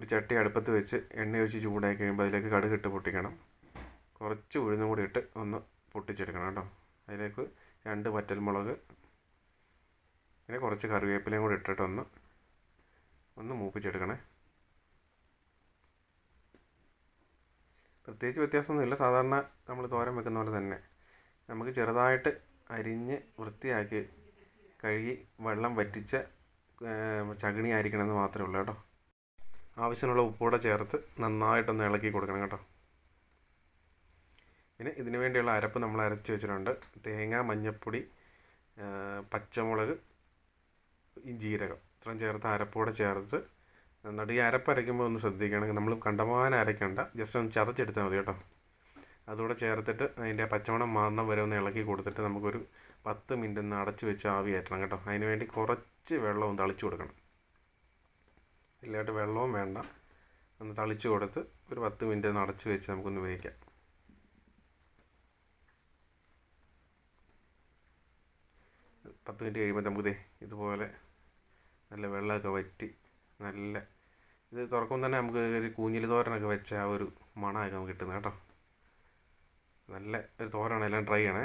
ഒരു ചട്ടി അടുപ്പത്ത് വെച്ച് എണ്ണ ഒഴിച്ച് ചൂടായി കഴിയുമ്പോൾ അതിലേക്ക് കടുക് ഇട്ട് പൊട്ടിക്കണം. കുറച്ച് ഉഴുന്നും കൂടി ഇട്ട് ഒന്ന് പൊട്ടിച്ചെടുക്കണം കേട്ടോ. അതിലേക്ക് രണ്ട് വറ്റൽമുളക് പിന്നെ കുറച്ച് കറിവേപ്പിലയും കൂടി ഇട്ടിട്ടൊന്ന് ഒന്ന് മൂപ്പിച്ചെടുക്കണേ. പ്രത്യേകിച്ച് വ്യത്യാസമൊന്നുമില്ല സാധാരണ നമ്മൾ തോരൻ വെക്കുന്ന പോലെ തന്നെ. നമുക്ക് ചെറുതായിട്ട് അരിഞ്ഞ് വൃത്തിയാക്കി കഴുകി വെള്ളം വറ്റിച്ച ചകിണി ആയിരിക്കണമെന്ന് മാത്രമേ ഉള്ളൂ കേട്ടോ. ആവശ്യത്തിനുള്ള ഉപ്പൂടെ ചേർത്ത് നന്നായിട്ടൊന്ന് ഇളക്കി കൊടുക്കണം കേട്ടോ. പിന്നെ ഇതിനു വേണ്ടിയുള്ള അരപ്പ് നമ്മൾ അരച്ച് വെച്ചിട്ടുണ്ട്. തേങ്ങ മഞ്ഞൾപ്പൊടി പച്ചമുളക് ഈ ജീരകം ഇത്രയും ചേർത്ത് അരപ്പൂടെ ചേർത്ത് നന്നായിട്ട് ഈ അരപ്പ് അരയ്ക്കുമ്പോൾ ഒന്ന് ശ്രദ്ധിക്കണം നമ്മൾ കണ്ടമാനം അരയ്ക്കണ്ട. ജസ്റ്റ് ഒന്ന് ചതച്ചെടുത്താൽ മതി കേട്ടോ. അതുകൂടെ ചേർത്തിട്ട് അതിന്റെ പച്ചമണം മാറണം വരെ ഒന്ന് ഇളക്കി കൊടുത്തിട്ട് നമുക്കൊരു പത്ത് മിനിറ്റ് ഒന്ന് അടച്ച് വെച്ച് ആവി കയറ്റണം കേട്ടോ. അതിന് വേണ്ടി കുറച്ച് വെള്ളവും തളിച്ചു കൊടുക്കണം. ഇല്ലായിട്ട് വെള്ളവും വേണ്ട. ഒന്ന് തളിച്ച് കൊടുത്ത് ഒരു പത്ത് മിനിറ്റ് ഒന്ന് അടച്ച് വെച്ച് നമുക്കൊന്ന് വേവിക്കാം. പത്ത് മിനിറ്റ് കഴിയുമ്പോൾ നമുക്ക് ദേ ഇതുപോലെ നല്ല വെള്ളമൊക്കെ വറ്റി നല്ല ഇത് തുറക്കുമ്പോൾ തന്നെ നമുക്ക് ഒരു കൂഞ്ഞിൽ തോരനൊക്കെ വെച്ച ആ ഒരു മണമൊക്കെ നമുക്ക് കിട്ടുന്നത് കേട്ടോ. നല്ല ഒരു തോരനാണ് എല്ലാം ട്രൈ ചെയ്യണേ